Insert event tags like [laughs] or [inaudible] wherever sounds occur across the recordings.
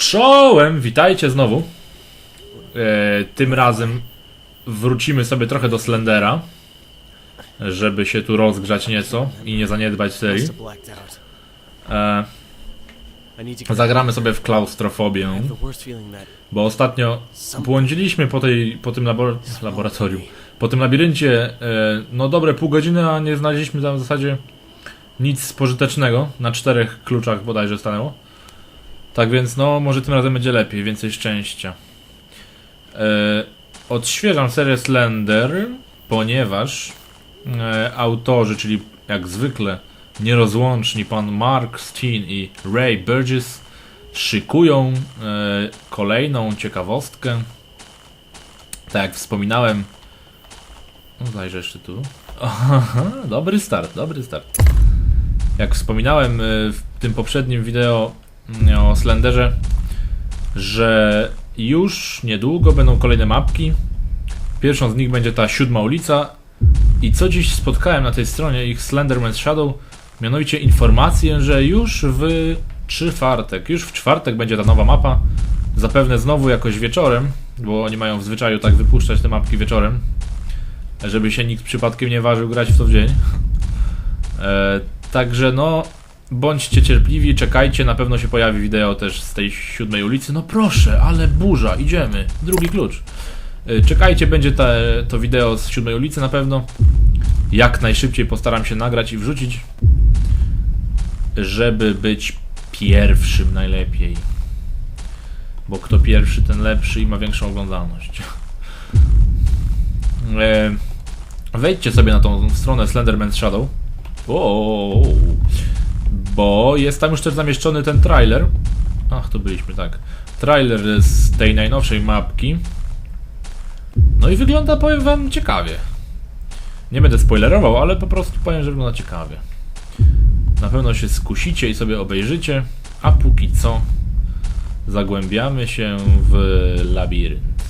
Czołem, witajcie znowu. E, tym razem wrócimy sobie trochę do Slendera, żeby się tu rozgrzać nieco i nie zaniedbać serii. E, zagramy sobie w klaustrofobię, bo ostatnio błądziliśmy po, tej, po tym labor laboratorium, po tym labiryncie, e, no dobre pół godziny, a nie znaleźliśmy tam w zasadzie nic pożytecznego. Na czterech kluczach bodajże stanęło. Tak więc, no, może tym razem będzie lepiej, więcej szczęścia. E, odświeżam serię Slender, ponieważ e, autorzy, czyli jak zwykle nierozłączni pan Mark Steen i Ray Burgess szykują e, kolejną ciekawostkę. Tak jak wspominałem. No zajrzę jeszcze tu. [laughs] Dobry start, dobry start. Jak wspominałem e, w tym poprzednim wideo o Slenderze, że już niedługo będą kolejne mapki. Pierwszą z nich będzie ta siódma ulica. I co dziś spotkałem na tej stronie ich Slenderman's Shadow, mianowicie informację, że już w czwartek, już w czwartek będzie ta nowa mapa. Zapewne znowu jakoś wieczorem, bo oni mają w zwyczaju tak wypuszczać te mapki wieczorem, żeby się nikt przypadkiem nie ważył grać w to w dzień. E, także no, bądźcie cierpliwi, czekajcie, na pewno się pojawi wideo też z tej siódmej ulicy. No proszę, ale burza, idziemy. Drugi klucz. E, Czekajcie, będzie te, to wideo z siódmej ulicy na pewno. Jak najszybciej postaram się nagrać i wrzucić, żeby być pierwszym najlepiej. Bo kto pierwszy, ten lepszy i ma większą oglądalność. E, [laughs] wejdźcie sobie na tą stronę Slenderman's Shadow. Bo jest tam już też zamieszczony ten trailer. Ach, to byliśmy, tak. Trailer z tej najnowszej mapki. No i wygląda, powiem wam, ciekawie. Nie będę spoilerował, ale po prostu powiem, że wygląda ciekawie. Na pewno się skusicie i sobie obejrzycie, a póki co zagłębiamy się w labirynt.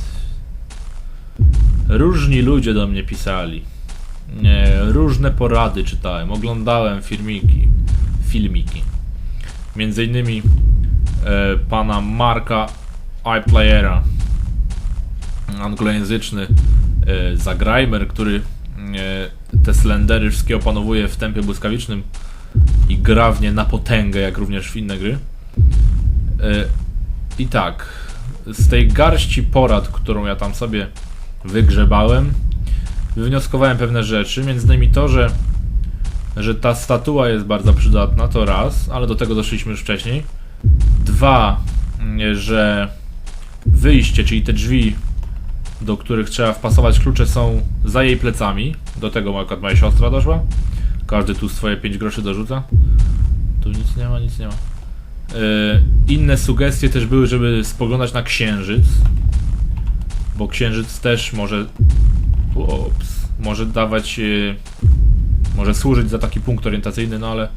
Różni ludzie do mnie pisali. Nie, różne porady czytałem, oglądałem filmiki, filmiki. Między innymi e, pana Marka iPlayera, anglojęzyczny e, Zagrajmer, który e, te slendery wszystkie opanowuje w tempie błyskawicznym i gra w nie na potęgę, jak również w inne gry. E, I tak, z tej garści porad, którą ja tam sobie wygrzebałem, wywnioskowałem pewne rzeczy, między innymi to, że, że ta statua jest bardzo przydatna, to raz, ale do tego doszliśmy już wcześniej. Dwa, mm, że wyjście, czyli te drzwi, do których trzeba wpasować klucze, są za jej plecami. Do tego akurat moja siostra doszła. Każdy tu swoje 5 groszy dorzuca. Tu nic nie ma, nic nie ma. Yy, inne sugestie też były, żeby spoglądać na księżyc. Bo księżyc też może. Ups, może dawać. Yy, może służyć za taki punkt orientacyjny, no ale.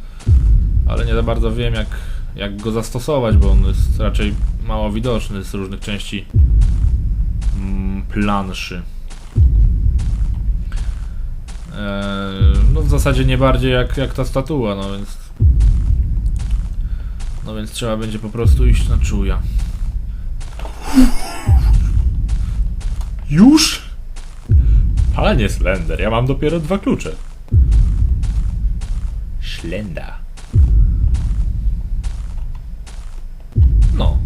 Ale nie za bardzo wiem, jak, jak go zastosować, bo on jest raczej mało widoczny z różnych części mm, planszy. Eee, no w zasadzie nie bardziej jak, jak ta statua, no więc... No więc trzeba będzie po prostu iść na czuja. Już? Panie Slender, ja mam dopiero dwa klucze. Szlenda. No.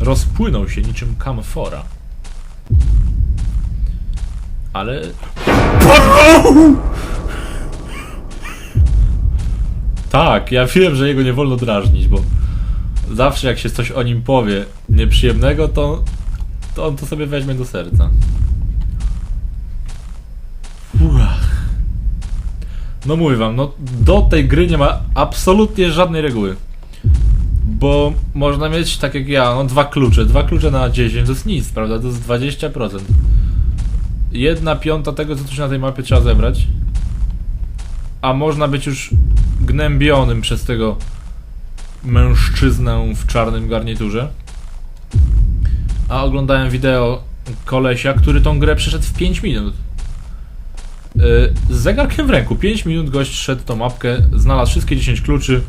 Rozpłynął się niczym kamfora. Ale... Tak, ja wiem, że jego nie wolno drażnić, bo zawsze jak się coś o nim powie nieprzyjemnego, to, to on to sobie weźmie do serca. No mówię wam, no do tej gry nie ma absolutnie żadnej reguły. Bo można mieć, tak jak ja, no dwa klucze. Dwa klucze na 10 to jest nic, prawda? To jest 20%. Jedna piąta tego, co tu się na tej mapie trzeba zebrać. A można być już gnębionym przez tego mężczyznę w czarnym garniturze. A oglądałem wideo kolesia, który tą grę przeszedł w 5 minut. Yy, z zegarkiem w ręku. 5 minut gość szedł tą mapkę, znalazł wszystkie 10 kluczy.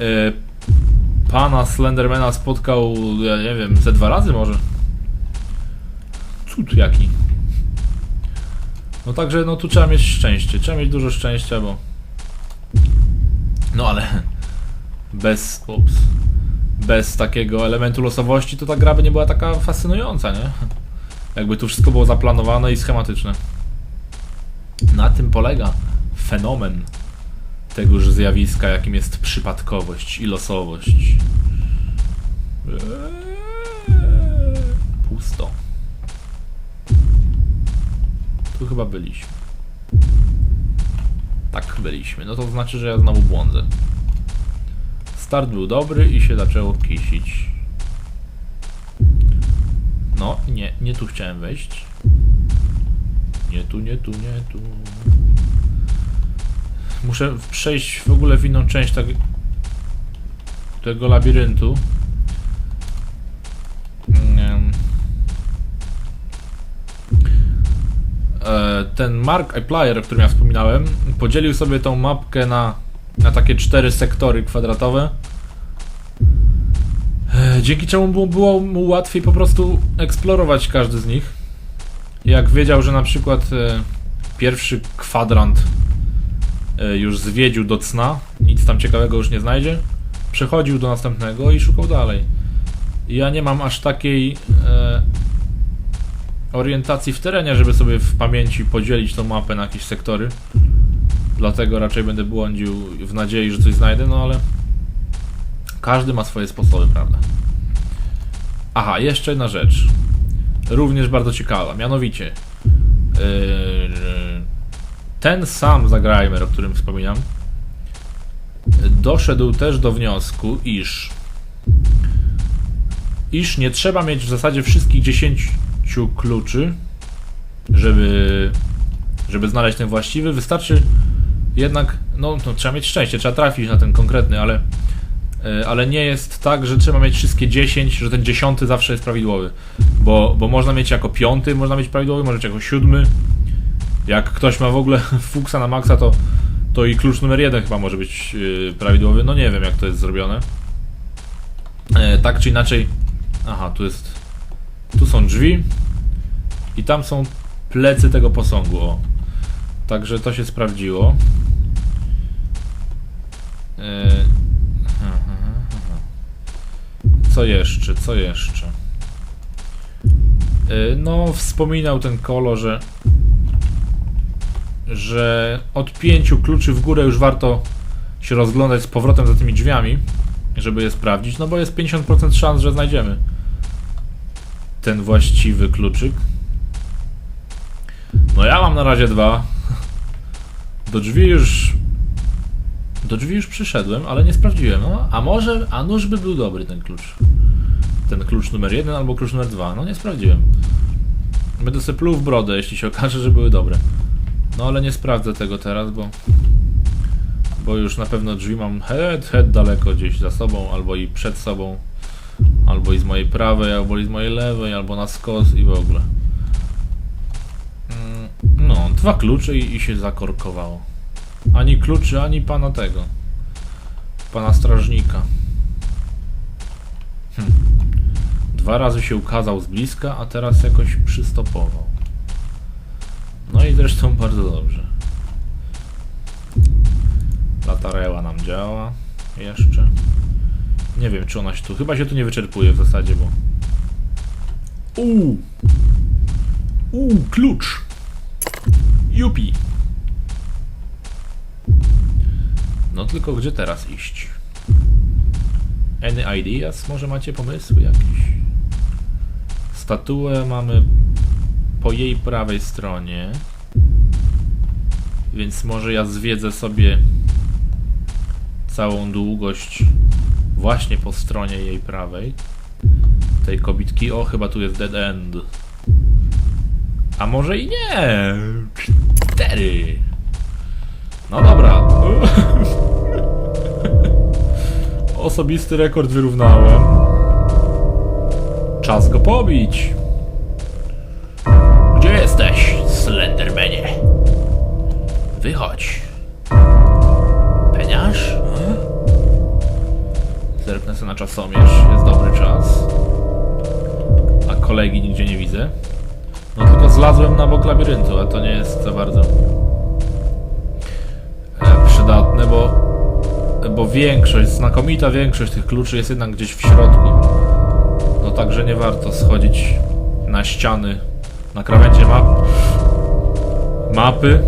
Yy, pana Slendermana spotkał, ja nie wiem, ze dwa razy może. Cud jaki. No także, no tu trzeba mieć szczęście. Trzeba mieć dużo szczęścia, bo... No ale... [laughs] Bez... Ups. Bez takiego elementu losowości to ta gra by nie była taka fascynująca, nie? Jakby tu wszystko było zaplanowane i schematyczne. Na tym polega fenomen tegoż zjawiska, jakim jest przypadkowość i losowość. Eee, Pusto. Tu chyba byliśmy. Tak, byliśmy. No to znaczy, że ja znowu błądzę. Start był dobry i się zaczęło kisić. No, nie, nie tu chciałem wejść. Nie tu, nie tu, nie tu. Muszę przejść w ogóle w inną część tak, tego labiryntu. E, Ten Mark Player, o którym ja wspominałem, podzielił sobie tą mapkę na, na takie cztery sektory kwadratowe. E, Dzięki czemu było mu łatwiej po prostu eksplorować każdy z nich. Jak wiedział, że na przykład e, pierwszy kwadrant e, już zwiedził do cna, nic tam ciekawego już nie znajdzie, przechodził do następnego i szukał dalej. Ja nie mam aż takiej e, orientacji w terenie, żeby sobie w pamięci podzielić tą mapę na jakieś sektory. Dlatego raczej będę błądził w nadziei, że coś znajdę, no ale każdy ma swoje sposoby, prawda? Aha, jeszcze jedna rzecz. Również bardzo ciekawa, mianowicie yy, ten sam Zagrajmer, o którym wspominam, doszedł też do wniosku, iż iż nie trzeba mieć w zasadzie wszystkich 10 kluczy, żeby żeby znaleźć ten właściwy. Wystarczy jednak, no, no trzeba mieć szczęście, trzeba trafić na ten konkretny, ale ale nie jest tak, że trzeba mieć wszystkie 10, że ten dziesiąty zawsze jest prawidłowy. Bo, bo można mieć jako piąty, można mieć prawidłowy, może mieć jako siódmy. Jak ktoś ma w ogóle [laughs] fuksa na maksa, to, to i klucz numer jeden chyba może być yy, prawidłowy. No nie wiem, jak to jest zrobione. E, tak czy inaczej. Aha, tu jest. Tu są drzwi. I tam są plecy tego posągu. O. Także to się sprawdziło. E, aha, aha. Co jeszcze? Co jeszcze? E, No, wspominał ten kolo, że że od pięciu kluczy w górę już warto się rozglądać z powrotem za tymi drzwiami, żeby je sprawdzić, no bo jest 50% szans, że znajdziemy ten właściwy kluczyk. No ja mam na razie dwa. Do drzwi już do drzwi już przyszedłem, ale nie sprawdziłem. No, a może, a nuż by był dobry ten klucz. Ten klucz numer jeden albo klucz numer dwa. No nie sprawdziłem. Będę sobie pluł w brodę, jeśli się okaże, że były dobre. No ale nie sprawdzę tego teraz, bo bo już na pewno drzwi mam head, head daleko gdzieś za sobą, albo i przed sobą, albo i z mojej prawej, albo i z mojej lewej, albo na skos i w ogóle. Mm, No, dwa klucze i, i się zakorkowało. Ani kluczy, ani pana tego. Pana strażnika. Hm. Dwa razy się ukazał z bliska, a teraz jakoś przystopował. No i zresztą [laughs] bardzo dobrze. Latareła nam działa. Jeszcze. Nie wiem, czy ona się tu... Chyba się tu nie wyczerpuje w zasadzie, bo... Uuu! Uuu, klucz! Jupi! No tylko gdzie teraz iść? Any ideas? Może macie pomysły jakieś? Statuę mamy po jej prawej stronie. Więc może ja zwiedzę sobie całą długość właśnie po stronie jej prawej. Tej kobitki. O, chyba tu jest dead end. A może i nie? Cztery. No dobra. [laughs] Osobisty rekord wyrównałem. Czas go pobić. Gdzie jesteś, Slendermanie? Wychodź. Peniarz? zerknę sobie na czasomierz, jest dobry czas. A kolegi nigdzie nie widzę. No tylko zlazłem na bok labiryntu, a to nie jest za bardzo e, przydatne, bo, bo większość, znakomita większość tych kluczy jest jednak gdzieś w środku. No także nie warto schodzić na ściany, na krawędzie map, mapy.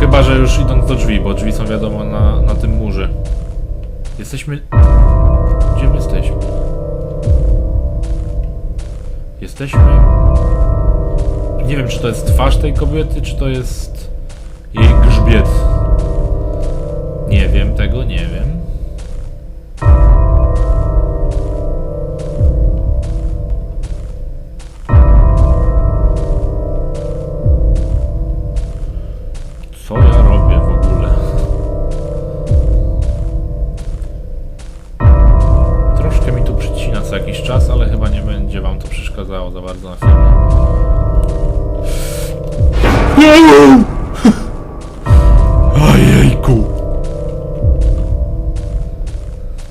Chyba, że już idąc do drzwi, bo drzwi są wiadomo na, na tym murze. Jesteśmy... Gdzie my jesteśmy? Jesteśmy... Nie wiem, czy to jest twarz tej kobiety, czy to jest jej grzbiet. Nie wiem tego, nie wiem. Co ja robię w ogóle? Troszkę mi tu przycina co jakiś czas, ale chyba nie będzie wam to przeszkadzało za bardzo na filmie.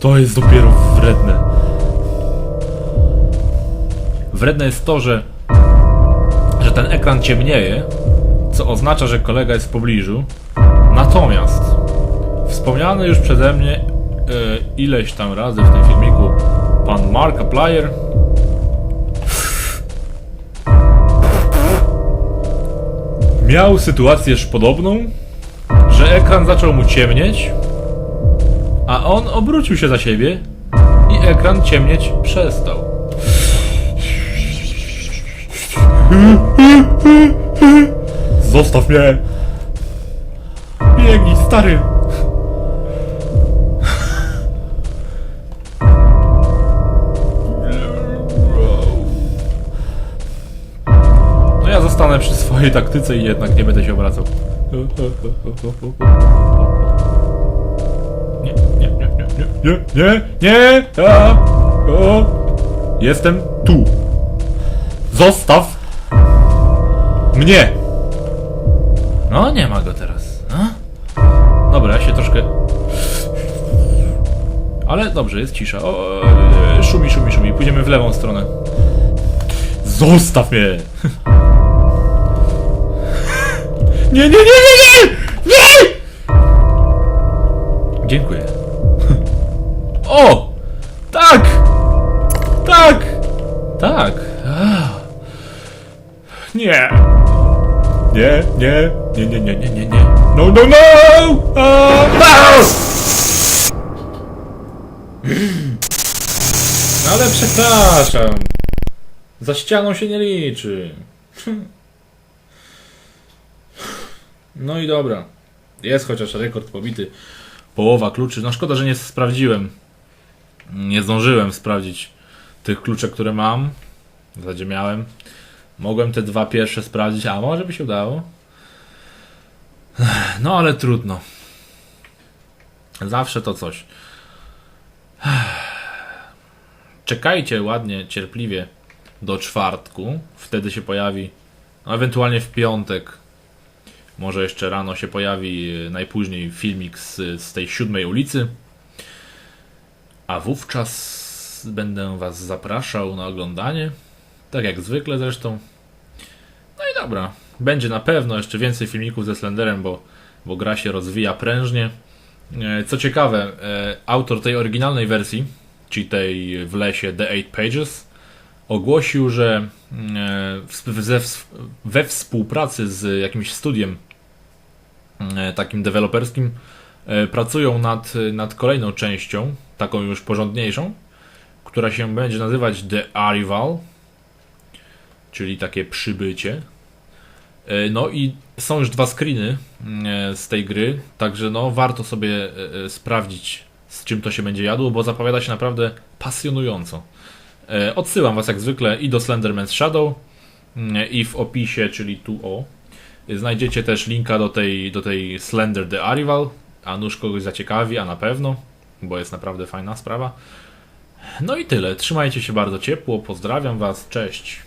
To jest dopiero wredne. Wredne jest to, że, że ten ekran ciemnieje, co oznacza, że kolega jest w pobliżu. Natomiast wspomniany już przeze mnie e, ileś tam razy w tym filmiku pan Mark Aplier miał sytuację podobną, że ekran zaczął mu ciemnieć, a on obrócił się za siebie i ekran ciemnieć przestał. Zostaw mnie! Biegnij, stary! No ja zostanę przy swojej taktyce i jednak nie będę się obracał. [laughs] nie, nie, nie, a, o. Jestem tu. Zostaw mnie! No, nie ma go teraz. No. Dobra, ja się troszkę... Ale dobrze, jest cisza. O, e, szumi, szumi, szumi. Pójdziemy w lewą stronę. Zostaw mnie! [laughs] Nie, nie, nie, nie, nie! Nie! Dziękuję. O! Tak! Tak! Tak! Nie! Nie, nie, nie, nie, nie, nie, nie, nie. No, no, no! A, a! No ale przepraszam. Za ścianą się nie liczy. No i dobra. Jest chociaż rekord pobity. Połowa kluczy. No szkoda, że nie sprawdziłem. Nie zdążyłem sprawdzić tych kluczek, które mam. W zasadzie miałem. Mogłem te dwa pierwsze sprawdzić, a może by się udało. No ale trudno. Zawsze to coś. Czekajcie ładnie, cierpliwie do czwartku. Wtedy się pojawi, no ewentualnie w piątek. Może jeszcze rano się pojawi e, najpóźniej filmik z, z tej siódmej ulicy. A wówczas będę Was zapraszał na oglądanie. Tak jak zwykle zresztą. No i dobra. Będzie na pewno jeszcze więcej filmików ze Slenderem, bo, bo gra się rozwija prężnie. E, Co ciekawe, e, autor tej oryginalnej wersji, czyli tej w lesie The Eight Pages, ogłosił, że e, we współpracy z jakimś studiem takim deweloperskim pracują nad, nad kolejną częścią, taką już porządniejszą, która się będzie nazywać The Arrival, czyli takie przybycie. E, No i są już dwa screeny e, z tej gry, także no warto sobie e, e, sprawdzić z czym to się będzie jadło, bo zapowiada się naprawdę pasjonująco. E, Odsyłam Was jak zwykle i do Slenderman's Shadow mm, i w opisie, czyli tu o, znajdziecie też linka do tej, do tej Slender The Arrival, a nuż kogoś zaciekawi, a na pewno, bo jest naprawdę fajna sprawa. No i tyle. Trzymajcie się bardzo ciepło, pozdrawiam Was, cześć.